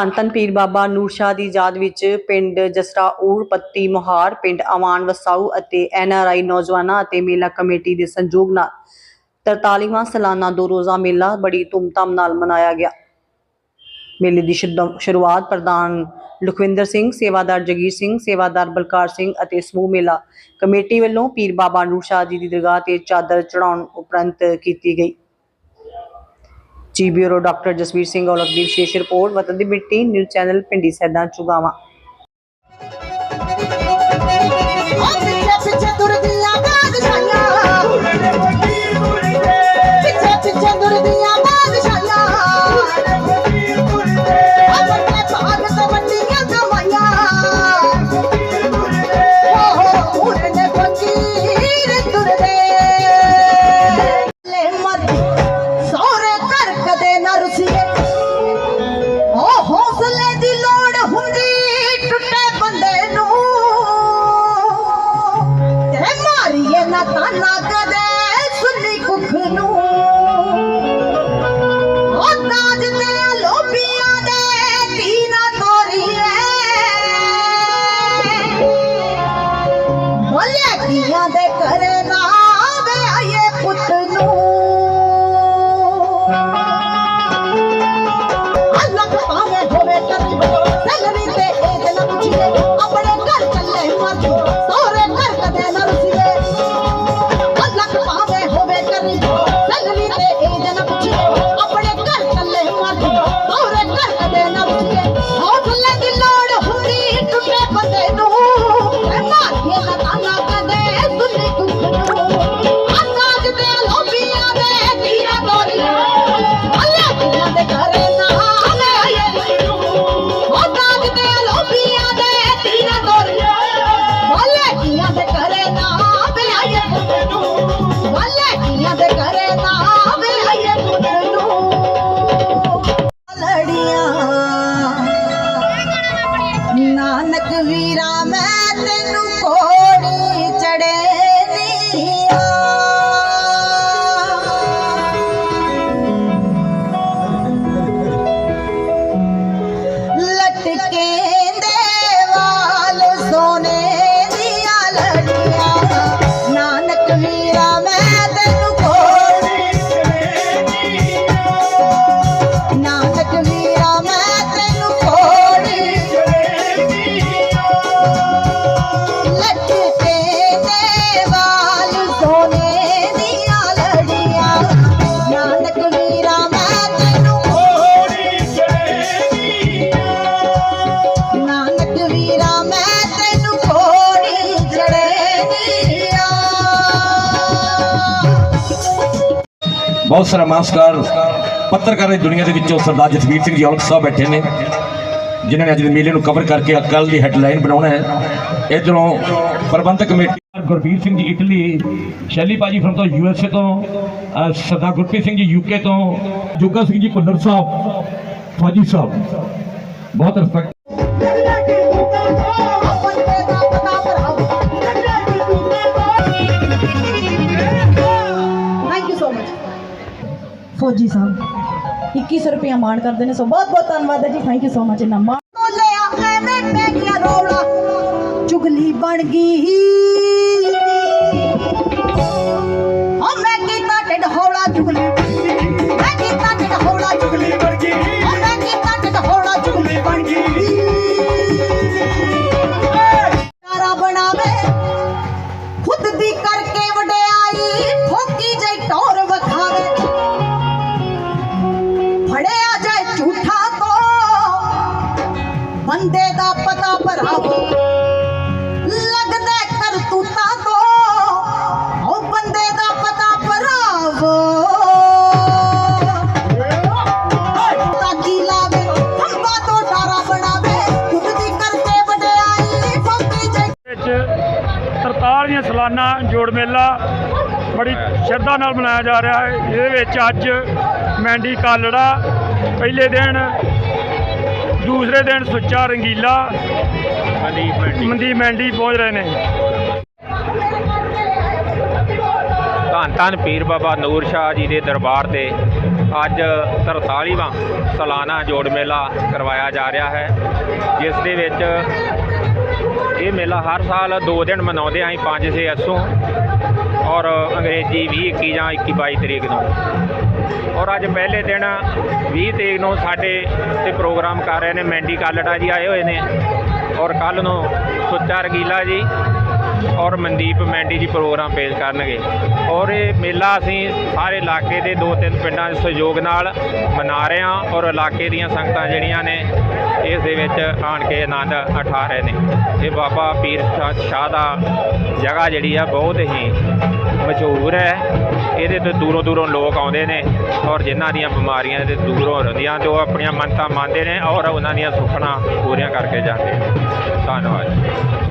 ਧੰਨ ਧੰਨ ਪੀਰ ਬਾਬਾ ਨੂਰ ਸ਼ਾਹ ਦੀ ਯਾਦ ਵਿੱਚ ਪਿੰਡ ਜਸਰਾ ਊੜ ਪੱਤੀ ਮੁਹਾਰ, ਪਿੰਡ ਆਵਾਨ ਵਸਾਊ ਅਤੇ ਐਨਆਰਆਈ ਨੌਜਵਾਨਾਂ ਅਤੇ ਮੇਲਾ ਕਮੇਟੀ ਦੇ ਸੰਯੋਗ ਨਾਲ 43ਵਾਂ ਸਾਲਾਨਾ ਦੋ ਰੋਜ਼ਾ ਮੇਲਾ ਬੜੀ ਧੂਮਧਾਮ ਨਾਲ ਮਨਾਇਆ ਗਿਆ। ਮੇਲੇ ਦੀ ਸ਼ੁਰੂਆਤ ਪ੍ਰਧਾਨ ਲਖਵਿੰਦਰ ਸਿੰਘ, ਸੇਵਾਦਾਰ ਜਗੀਰ ਸਿੰਘ, ਸੇਵਾਦਾਰ ਬਲਕਾਰ ਸਿੰਘ ਅਤੇ ਸਮੂਹ ਮੇਲਾ ਕਮੇਟੀ ਵੱਲੋਂ ਪੀਰ ਬਾਬਾ ਨੂਰ ਸ਼ਾਹ ਜੀ ਦੀ ਦਰਗਾਹ ਤੇ ਚਾਦਰ ਚੜਾਉਣ ਉਪਰੰਤ ਕੀਤੀ ਗਈ। ਜੀ ਬਿਊਰੋ ਡਾਕਟਰ ਜਸਵੀਰ ਸਿੰਘ ਔਲਖ ਦੀ ਵਿਸ਼ੇਸ਼ ਰਿਪੋਰਟ, ਵਤਨ ਦੀ ਮਿੱਟੀ, ਨਿਊਜ਼ ਚੈਨਲ ਪਿੰਡੀ ਸੈਦਾ, ਚੁਗਾਵਾ। ਉਹ ਪਿੱਛੇ ਪਿੱਛੇ ਤੁਰਦੀਆਂ ਬਾਦਸ਼ਾਹਾਂ ਪਿੱਛੇ ਬਹੁਤ ਸਾਰਾ ਨਮਸਕਾਰ ਪੱਤਰਕਾਰ ਦੀ ਦੁਨੀਆ ਦੇ ਵਿੱਚੋਂ ਸਰਦਾਰ ਜਸਵੀਰ ਸਿੰਘ ਜੀ ਔਲਖ ਸਾਹਿਬ ਬੈਠੇ ਨੇ, ਜਿਨ੍ਹਾਂ ਨੇ ਅੱਜ ਦੇ ਮੇਲੇ ਨੂੰ ਕਵਰ ਕਰਕੇ ਕੱਲ ਦੀ ਹੈਡਲਾਈਨ ਬਣਾਉਣਾ ਹੈ। ਇਧਰੋਂ ਪ੍ਰਬੰਧਕ ਕਮੇਟੀ ਗੁਰਬੀਰ ਸਿੰਘ ਜੀ ਇਟਲੀ, ਸ਼ੈਲੀ ਬਾਜੀ ਫਰਮ ਤੋਂ ਯੂਐਸਏ ਤੋਂ ਸਰਦਾਰ ਗੁਰਪ੍ਰੀਤ ਸਿੰਘ ਜੀ ਯੂਕੇ ਤੋਂ, ਜੋਗਾ ਸਿੰਘ ਜੀ ਭੁੱਲਰ ਸਾਹਿਬ, ਫੌਜੀ ਸਾਹਿਬ। ਬਹੁਤ ਰਿਸਪੈਕਟ ਫੌਜੀ ਸਾਹਿਬ। 2100 ਰੁਪਇਆ ਮਾਣ ਕਰਦੇ ਨੇ, ਸੋ ਬਹੁਤ ਬਹੁਤ ਧੰਨਵਾਦ ਹੈ ਜੀ। ਥੈਂਕ ਯੂ ਸੋ ਮਚ ਇਨਾ ਮਾਣ। ਚੁਗਲੀ ਬਣ ਗਈ। ਬੰਦੇ ਦਾ ਪਤਾ ਭਰਾਵੋ। ਲੱਗਦਾ ਕਰਤੂਤਾਂ ਤੋਂ, ਉਹ ਬੰਦੇ ਦਾ ਪਤਾ ਭਰਾਵੋ। ਤਾਕੀ ਲਾਵੇ ਹੰਬਾ ਤੋਂ ਡਾਰਾ ਬਣਾਵੇ, ਖੁਦ ਦੀ ਕਰਕੇ ਵਡਿਆਈ ਠੋਕੀ ਜਈ। ਵਿੱਚ 43ਵੀਂ ਸਾਲਾਨਾ ਜੋੜ ਮੇਲਾ ਬੜੀ ਸ਼ਰਧਾ ਨਾਲ ਮਨਾਇਆ ਜਾ ਰਿਹਾ ਹੈ। ਇਹਦੇ ਵਿੱਚ ਅੱਜ ਮੈਂਡੀ ਕਾਲੜਾ ਪਹਿਲੇ ਦਿਨ ਦੂਸਰੇ ਦਿਨ ਸੁੱਚਾ ਰੰਗੀਲਾ ਮਨਦੀਪ ਮੈਂਡੀ ਪਹੁੰਚ ਰਹੇ ਨੇ। ਧੰਨ ਧੰਨ ਪੀਰ ਬਾਬਾ ਨੂਰ ਸ਼ਾਹ ਜੀ ਦੇ ਦਰਬਾਰ ਤੇ ਅੱਜ 43ਵਾਂ ਸਾਲਾਨਾ ਜੋੜ ਮੇਲਾ ਕਰਵਾਇਆ ਜਾ ਰਿਹਾ ਹੈ ਜਿਸ ਦੇ ਵਿੱਚ ਇਹ ਮੇਲਾ ਹਰ ਸਾਲ 2 ਦਿਨ ਮਨਾਉਂਦੇ ਆਂ 5 ਸੇ ਅਸੋਂ ਔਰ ਅੰਗਰੇਜ਼ੀ 20 21 ਜਾਂ 21 22 ਤਰੀਕ ਨੂੰ। ਔਰ ਅੱਜ ਪਹਿਲੇ ਦਿਨ 20 ਤਰੀਕ ਨੂੰ ਸਾਡੇ ਤੇ ਪ੍ਰੋਗਰਾਮ ਕਰ ਰਹੇ ਨੇ। ਮੈਂਡੀ ਕਾਲੜਾ ਜੀ ਆਏ ਹੋਏ ਨੇ। ਔਰ ਕੱਲ ਨੂੰ ਸੁੱਚਾ ਰਗੀਲਾ ਜੀ। ਔਰ ਮਨਦੀਪ ਮੈਂਡੀ ਜੀ ਪ੍ਰੋਗਰਾਮ ਪੇਸ਼ ਕਰਨਗੇ। ਔਰ ਇਹ ਮੇਲਾ ਅਸੀਂ ਸਾਰੇ ਇਲਾਕੇ ਦੇ ਦੋ ਤਿੰਨ ਪਿੰਡਾਂ ਦੇ ਸਹਿਯੋਗ ਨਾਲ ਮਨਾ ਰਹੇ ਹਾਂ ਔਰ ਇਲਾਕੇ ਦੀਆਂ ਸੰਗਤਾਂ ਜਿਹੜੀਆਂ ਨੇ, ਇਸ ਦੇ ਵਿੱਚ ਆਣ ਕੇ ਆਨੰਦ ਉਠਾ ਰਹੇ ਨੇ। ਇਹ ਬਾਬਾ ਪੀਰ ਸ਼ਾਹ- ਦਾ ਜਗ੍ਹਾ ਜਿਹੜੀ ਆ ਬਹੁਤ ਹੀ ਮਸ਼ਹੂਰ ਹੈ। ਇਹਦੇ ਤੋਂ ਦੂਰੋਂ ਦੂਰੋਂ ਲੋਕ ਆਉਂਦੇ ਨੇ ਔਰ ਜਿਨ੍ਹਾਂ ਦੀਆਂ ਬਿਮਾਰੀਆਂ ਦੇ ਦੂਰੋਂ ਰਹਿੰਦੀਆਂ ਤੇ ਉਹ ਆਪਣੀਆਂ ਮੰਨਤਾਂ ਮੰਨਦੇ ਨੇ ਔਰ ਉਹਨਾਂ ਦੀਆਂ ਸੁੱਖਣਾ ਪੂਰੀਆਂ ਕਰਕੇ ਜਾਂਦੇ ਨੇ। ਧੰਨਵਾਦ।